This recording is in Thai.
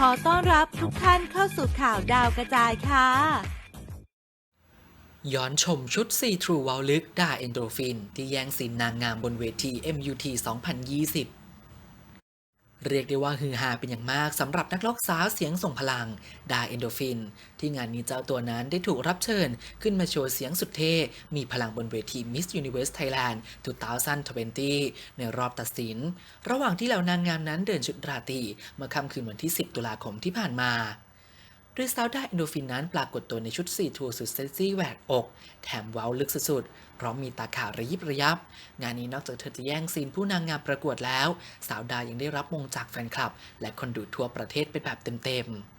ขอต้อนรับทุกท่านเข้าสู่ข่าวดาวกระจายค่ะ ย้อนชมชุดซีทรูวอลลึกด่าเอนโดรฟิน ที่แย่งซีนนางงามบนเวที MUT 2020 เรียกได้ว่าฮือฮาเป็นอย่างมากสำหรับนักร้องสาวเสียงส่งพลัง ดาเอนโดฟิน ที่งานนี้เจ้าตัวนั้นได้ถูกรับเชิญ ขึ้นมาโชว์เสียงสุดเท่ มีพลังบนเวที Miss Universe Thailand 2020 ในรอบตัดสิน ระหว่างที่เหล่านางงามนั้นเดินชุดราตรีเมื่อค่ำคืนวันที่ 10 ตุลาคมที่ผ่านมา หรือสาวด้าเอนโดฟินนั้นปรากฏตัวในชุดสีทูสุดเซ็กซี่แหวกอก แถมเว้าลึกสุดๆพร้อมมีตาขาวระยิบระยับ งานนี้นอกจากเธอจะแย่งซีนผู้นางงามประกวดแล้ว สาวดายังได้รับมงจากแฟนคลับ และคนดูทั่วประเทศไปแบบเต็มๆ